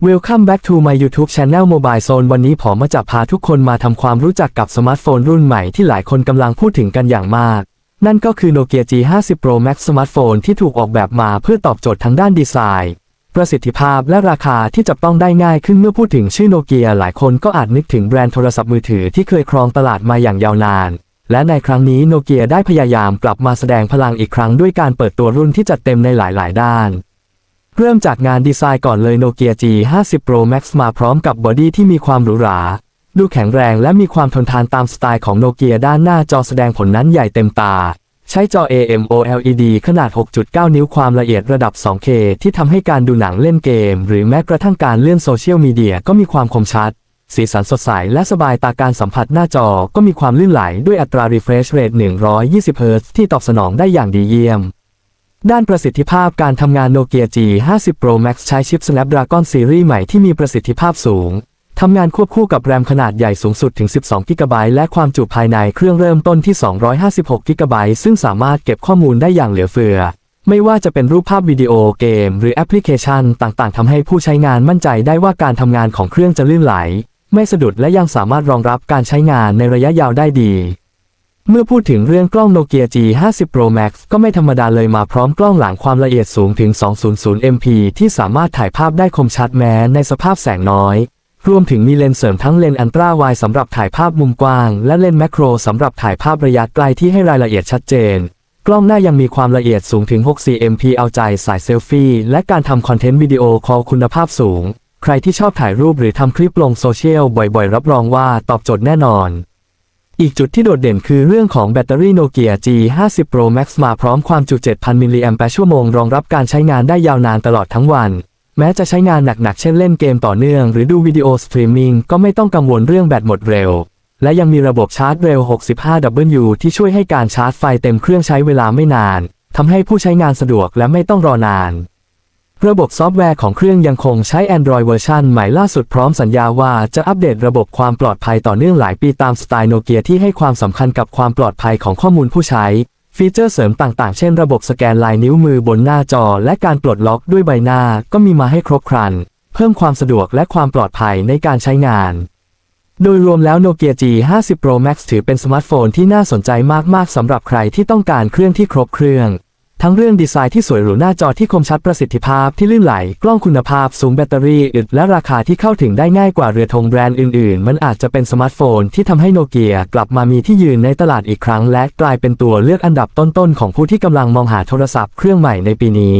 Welcome back to my YouTube channel Mobile Zone วันนี้ผมมาจะพาทุกคนมาทำความรู้จักกับสมาร์ทโฟนรุ่นใหม่ที่หลายคนกำลังพูดถึงกันอย่างมาก นั่นก็คือ Nokia G50 Pro Max สมาร์ทโฟนที่ถูกออกแบบมาเพื่อตอบโจทย์ทั้งด้านดีไซน์ ประสิทธิภาพและราคาที่จับต้องได้ง่ายขึ้นเมื่อพูดถึงชื่อโนเกียหลายคนก็อาจนึกถึงแบรนด์โทรศัพท์มือถือที่เคยครองตลาดมาอย่างยาวนาน และในครั้งนี้โนเกียได้พยายามกลับมาแสดงพลังอีกครั้งด้วยการเปิดตัวรุ่นที่จัดเต็มในหลาย ๆ ด้าน เริ่มจากงานดีไซน์ก่อนเลย Nokia G50 Pro Max มาพร้อมกับบอดี้ที่มีความหรูหรา ดูแข็งแรงและมีความทนทานตามสไตล์ของโนเกียด้านหน้าจอแสดงผลนั้นใหญ่เต็มตา ใช้จอ AMOLED ขนาด 6.9 นิ้วความละเอียดระดับ 2K ที่ทำให้การดูหนังเล่นเกม หรือแม้กระทั่งการเลื่อนโซเชียลมีเดียก็มีความคมชัด สีสันสดใสและสบายตาการสัมผัสหน้าจอก็มีความลื่นไหลด้วยอัตรา refresh rate 120 Hz ที่ตอบสนองได้อย่างดีเยี่ยม ด้านประสิทธิภาพการทำงาน Nokia G50 Pro Max ใช้ชิป Snapdragon ซีรีส์ใหม่ที่มีประสิทธิภาพสูง ทำงานควบคู่กับแรมขนาดใหญ่สูงสุดถึง 12 g b และความจุภายในเครื่องเริ่มต้นที่ 256 g b ซึ่งสามารถเก็บข้อมูลได้อย่างเหลือเฟือ ไม่ว่าจะเป็นรูปภาพวิดีโอเกม หรือแอปพลิเคชันต่างๆทำให้ผู้ใช้งานมั่นใจได้ว่าการทำงานของเครื่องจะลื่นไหล ไม่สะดุดและยังสามารถรองรับการใช้งานในระยะยาวได้ดี เมื่อพูดถึงเรื่องกล้อง Nokia G50 Pro Max ก็ไม่ธรรมดาเลยมาพร้อมกล้องหลังความละเอียดสูงถึง 200 MP ที่สามารถถ่ายภาพได้คมชัดแม้ในสภาพแสงน้อย รวมถึงมีเลนส์เสริมทั้งเลนส์อันตราไวสำหรับถ่ายภาพมุมกว้าง และเลนส์แมกโครสำหรับถ่ายภาพระยะไกลที่ให้รายละเอียดชัดเจน กล้องหน้ายังมีความละเอียดสูงถึง 64 MP เอาใจสายเซลฟี่และการทำคอนเทนต์วิดีโอคอลคุณภาพสูง ใครที่ชอบถ่ายรูปหรือทำคลิปลงโซเชียลบ่อยๆ รับรองว่าตอบโจทย์แน่นอน อีกจุดที่โดดเด่นคือเรื่องของแบตเตอรี่ Nokia G50 Pro Max มาพร้อมความจุ 7,000 มิลลิแอมแปร์ชั่วโมง รองรับการใช้งานได้ยาวนานตลอดทั้งวัน แม้จะใช้งานหนักๆ เช่นเล่นเกมต่อเนื่อง หรือดูวิดีโอสตรีมมิ่งก็ไม่ต้องกังวลเรื่องแบตหมดเร็ว และยังมีระบบชาร์จเร็ว 65W ที่ช่วยให้การชาร์จไฟเต็มเครื่องใช้เวลาไม่นานทำให้ผู้ใช้งานสะดวกและไม่ต้องรอนาน ระบบซอฟต์แวร์ของเครื่องยังคงใช้ Android เวอร์ชันใหม่ล่าสุดพร้อมสัญญาว่าจะอัปเดตระบบความปลอดภัยต่อเนื่องหลายปีตามสไตล์โนเกียที่ให้ความสำคัญกับความปลอดภัยของข้อมูลผู้ใช้ ฟีเจอร์เสริมต่างๆ เช่นระบบสแกนลายนิ้วมือบนหน้าจอ และการปลดล็อกด้วยใบหน้าก็มีมาให้ครบครัน เพิ่มความสะดวกและความปลอดภัยในการใช้งาน โดยรวมแล้ว Nokia G50 Pro Max ถือเป็นสมาร์ทโฟนที่น่าสนใจมากๆสำหรับใครที่ต้องการเครื่องที่ครบเครื่อง ทั้งเรื่องดีไซน์ที่สวยหรูหน้าจอที่คมชัดประสิทธิภาพที่ลื่นไหล กล้องคุณภาพสูงแบตเตอรี่อึดและราคาที่เข้าถึงได้ง่ายกว่าเรือธงแบรนด์อื่นๆ มันอาจจะเป็นสมาร์ทโฟนที่ทำให้โนเกียกลับมามีที่ยืนในตลาดอีกครั้ง และกลายเป็นตัวเลือกอันดับต้นๆของผู้ที่กำลังมองหาโทรศัพท์เครื่องใหม่ในปีนี้